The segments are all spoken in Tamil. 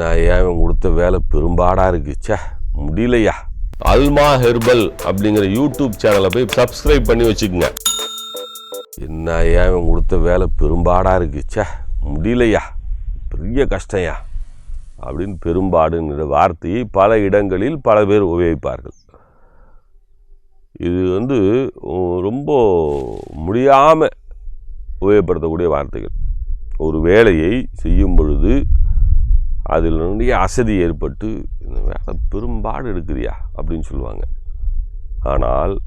நான் ஏன் இவன் கொடுத்த வேலை பெரும்பாடாக இருக்குது சே முடியலையா? அல்மா ஹெர்பல் அப்படிங்கிற யூடியூப் சேனலை போய் சப்ஸ்கிரைப் பண்ணி வச்சுக்கோங்க. என்ன ஏன் இவன் கொடுத்த வேலை பெரும்பாடாக இருக்குது சே முடியலையா? பெரிய கஷ்டம்யா? அப்படின்னு பெரும்பாடுங்கிற வார்த்தையை பல இடங்களில் பல பேர் உபயோகிப்பார்கள். இது வந்து ரொம்ப முடியாமல் உபயோகப்படுத்தக்கூடிய வார்த்தைகள். ஒரு வேலையை செய்யும் பொழுது அதில் அசதி ஏற்பட்டு இந்த வேலை பெரும்பாடு எடுக்குறியா? அப்படின்னு சொல்லுவாங்க. ஆனால்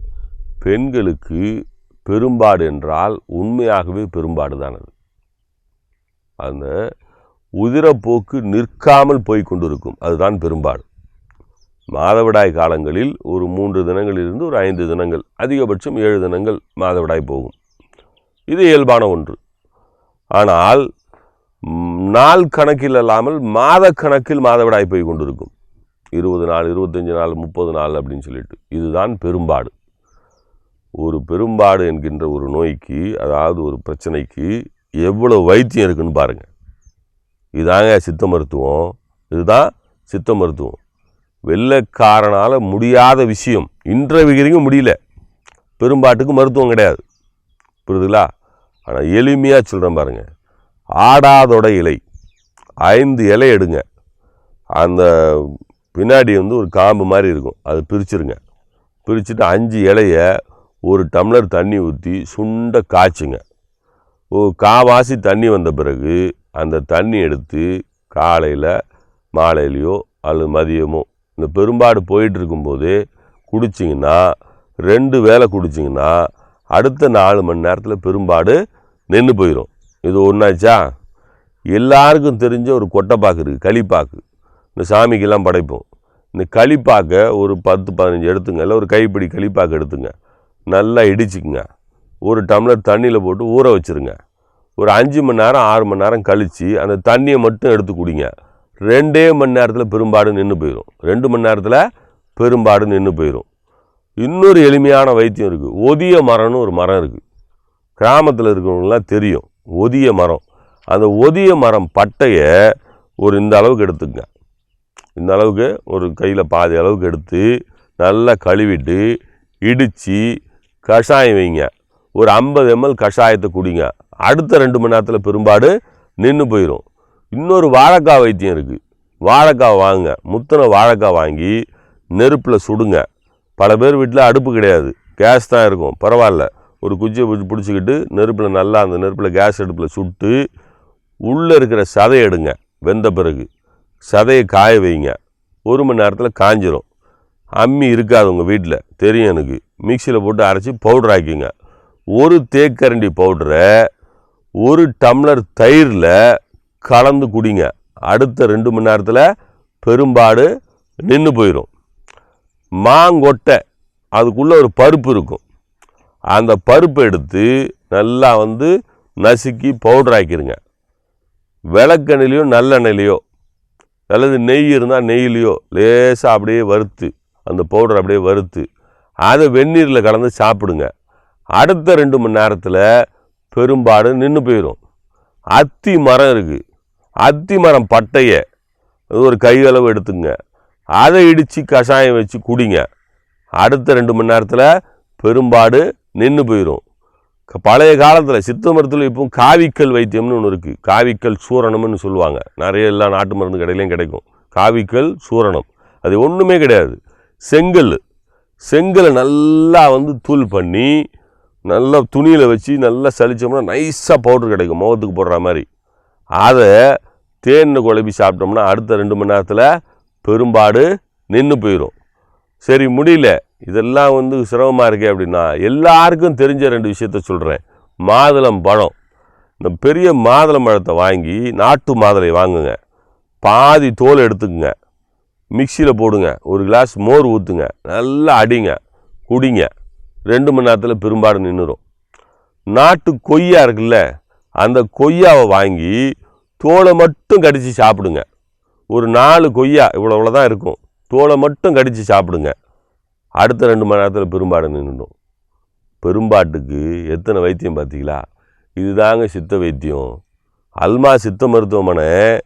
பெண்களுக்கு பெரும்பாடு என்றால் உண்மையாகவே பெரும்பாடு தான் அது. அந்த உதிரப்போக்கு நிற்காமல் போய் கொண்டிருக்கும். அதுதான் பெரும்பாடு. மாதவிடாய் காலங்களில் ஒரு மூன்று தினங்களிலிருந்து ஒரு ஐந்து தினங்கள் அதிகபட்சம் ஏழு தினங்கள் மாதவிடாய் போகும். இது இயல்பான ஒன்று. ஆனால் நாள் கணக்கில் அல்லாமல் மாத கணக்கில் மாதவிடாய் போய் கொண்டிருக்கும். இருபது நாள் இருபத்தஞ்சி நாள் முப்பது நாள் அப்படின்னு சொல்லிட்டு. இதுதான் பெரும்பாடு. ஒரு பெரும்பாடு என்கின்ற ஒரு நோய்க்கு அதாவது ஒரு பிரச்சனைக்கு எவ்வளோ வைத்தியம் இருக்குன்னு பாருங்கள் இதாங்க சித்த மருத்துவம். இதுதான் சித்த மருத்துவம். வெள்ளைக்காரனால் முடியாத விஷயம். இன்றைய முடியல. பெரும்பாட்டுக்கு மருத்துவம் கிடையாது. புரியுதுங்களா? ஆனால் எளிமையாக சொல்கிறேன் பாருங்கள் ஆடாதொட இலை. ஐந்து இலை எடுங்க. அந்த பின்னாடி வந்து ஒரு காம்பு மாதிரி இருக்கும். அது பிரிச்சிருங்க. பிரிச்சுட்டு அஞ்சு இலைய ஒரு டம்ளர் தண்ணி ஊற்றி சுண்ட காய்ச்சுங்க. ஓ காவாசி தண்ணி வந்த பிறகு அந்த தண்ணி எடுத்து காலையில் மாலையிலையோ அல்லது மதியமோ இந்த பெரும்பாடு போயிட்டு இருக்கும்போதே குடிச்சிங்கன்னா ரெண்டு வேளை குடிச்சிங்கன்னா அடுத்த நாலு மணி நேரத்தில் பெரும்பாடு நின்று போயிடும் இது ஒன்றாச்சா எல்லாருக்கும் தெரிஞ்ச ஒரு கொட்டைப்பாக்கு இருக்குது களிப்பாக்கு. இந்த சாமிக்கெல்லாம் படைப்போம். இந்த களிப்பாக்கை ஒரு பத்து பதினஞ்சு எடுத்துங்க. இல்லை ஒரு கைப்பிடி களிப்பாக்கு எடுத்துங்க. நல்லா இடிச்சுக்குங்க. ஒரு டம்ளர் தண்ணியில் போட்டு ஊற வச்சுருங்க. ஒரு அஞ்சு மணி நேரம் ஆறு மணி நேரம் கழித்து அந்த தண்ணியை மட்டும் எடுத்து குடிங்க. ரெண்டே மணி நேரத்தில் பெரும்பாடு நின்று போயிடும் ரெண்டு மணி நேரத்தில் பெரும்பாடு நின்று போயிடும் இன்னொரு எளிமையான வைத்தியம் இருக்குது ஒதிய மரம்னு ஒரு மரம் இருக்குது கிராமத்தில் இருக்கிறவங்களாம் தெரியும். ஒதிய மரம். அந்த ஒதிய மரம் பட்டையை ஒரு இந்த அளவுக்கு எடுத்துக்கங்க இந்த அளவுக்கு ஒரு கையில் பாதி அளவுக்கு எடுத்து நல்லா கழுவிட்டு இடித்து கஷாயம் வைங்க. ஒரு ஐம்பது எம்எல் கஷாயத்தை குடிங்க. அடுத்த ரெண்டு மணி நேரத்தில் பெரும்பாடு நின்று போயிடும் இன்னொரு வாழைக்காய் வைத்தியம் இருக்குது வாழைக்காய் வாங்குங்க. முத்தின வாழைக்காய் வாங்கி நெருப்பில் சுடுங்க. பல பேர் வீட்டில் அடுப்பு கிடையாது. கேஸ் தான் இருக்கும். பரவாயில்ல. ஒரு குச்சியை பிடிச்சி பிடிச்சிக்கிட்டு நெருப்பில் நல்லா அந்த நெருப்பில் கேஸ் அடுப்பில் சுட்டு உள்ளே இருக்கிற சதையை எடுங்க. வெந்த பிறகு சதையை காய வைங்க. ஒரு மணி நேரத்தில் காஞ்சிரும். அம்மி இருக்காது உங்கள் வீட்டில் தெரியும் எனக்கு. மிக்சியில் போட்டு அரைச்சி பவுடர் ஆக்கிங்க. ஒரு தேக்கரண்டி பவுடரை ஒரு டம்ளர் தயிரில் கலந்து குடிங்க. அடுத்த ரெண்டு மணி நேரத்தில் பெரும்பாடு நின்று போயிடும் மாங்கொட்டை. அதுக்குள்ளே ஒரு பருப்பு இருக்கும். அந்த பருப்பு எடுத்து நல்லா வந்து நசுக்கி பவுடர் ஆக்கிடுங்க விளக்கெண்ணிலையோ நல்லெண்ணெயிலையோ அல்லது நெய் இருந்தால் நெய்யிலையோ லேசாக அப்படியே வறுத்து அந்த பவுடர் அப்படியே வறுத்து அதை வெந்நீரில் கலந்து சாப்பிடுங்க. அடுத்த ரெண்டு மணி நேரத்தில் பெரும்பாடு நின்று போயிடும் அத்தி மரம் இருக்குது அத்தி மரம் பட்டையை. அது ஒரு கையளவு எடுத்துங்க. அதை இடித்து கஷாயம் வச்சு குடிங்க. அடுத்த ரெண்டு மணி நேரத்தில் பெரும்பாடு நின்று போயிடும் க- பழைய காலத்தில் சித்த மருத்துவத்தில் இப்போ காவிக்கல் வைத்தியம்னு ஒன்று இருக்குது காவிக்கல் சூரணம்னு சொல்லுவாங்க. நிறைய எல்லா நாட்டு மருந்து கடையிலையும் கிடைக்கும். காவிக்கல் சூரணம். அது ஒன்றுமே கிடையாது. செங்கல். செங்கலை நல்லா வந்து தூள் பண்ணி நல்லா துணியில் வச்சு நல்லா சலிச்சோம்னா நைஸாக பவுடர் கிடைக்கும். முகத்துக்கு போடுற மாதிரி. அதை தேனில் குழப்பி சாப்பிட்டோம்னா அடுத்த ரெண்டு மணி நேரத்தில் பெரும்பாடு நின்று போயிடும் சரி முடியல. இதெல்லாம் வந்து சிரமமாக இருக்கே அப்படின்னா எல்லாருக்கும் தெரிஞ்ச ரெண்டு விஷயத்த சொல்கிறேன் மாதுளம் பழம். இந்த பெரிய மாதுளம் பழத்தை வாங்கி நாட்டு மாதுளை வாங்குங்க. பாதி தோல் எடுத்துக்குங்க. மிக்சியில் போடுங்க. ஒரு கிளாஸ் மோர் ஊற்றுங்க நல்லா அடிங்க. குடிங்க. ரெண்டு மணி நேரத்தில் பெரும்பாடு நின்றுடும் நாட்டு கொய்யா இருக்குல்ல அந்த கொய்யாவை வாங்கி தோலை மட்டும் கடித்து சாப்பிடுங்க. ஒரு நாலு கொய்யா இவ்வளோ இவ்வளோ தான் இருக்கும். தோலை மட்டும் கடித்து சாப்பிடுங்க. அடுத்த ரெண்டு மணி நேரத்தில் பெரும்பாடு நின்றுடும் பெரும்பாட்டுக்கு எத்தனை வைத்தியம் பார்த்தீங்களா? இதுதாங்க சித்த வைத்தியம். அல்மா சித்த மருத்துவமனை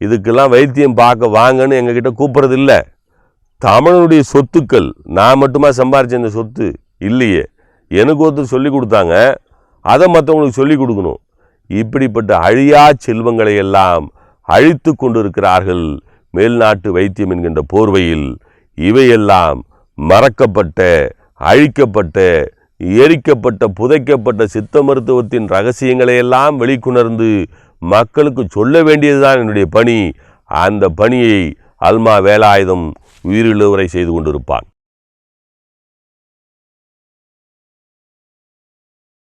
இதுக்கெல்லாம் வைத்தியம் பார்க்க வாங்கன்னு எங்ககிட்ட கூப்பிட்றது இல்லை தமிழனுடைய சொத்துக்கள் நான் மட்டுமா சம்பாரிச்ச இந்த சொத்து? இல்லையே. எனக்கு ஒருத்தர் சொல்லி கொடுத்தாங்க. அதை மற்றவங்களுக்கு சொல்லி கொடுக்கணும். இப்படிப்பட்ட அழியா செல்வங்களை எல்லாம் அழித்து கொண்டிருக்கிறார்கள் மேல்நாட்டு வைத்தியம் என்கின்ற போர்வையில் இவையெல்லாம் மறக்கப்பட்ட அழிக்கப்பட்ட எரிக்கப்பட்ட புதைக்கப்பட்ட சித்த மருத்துவத்தின் ரகசியங்களையெல்லாம் வெளிக்கொணர்ந்து மக்களுக்கு சொல்ல வேண்டியதுதான் என்னுடைய பணி. அந்த பணியை அல்மா வேலாயுதம் உயிரிழவரை செய்து கொண்டிருப்பான்.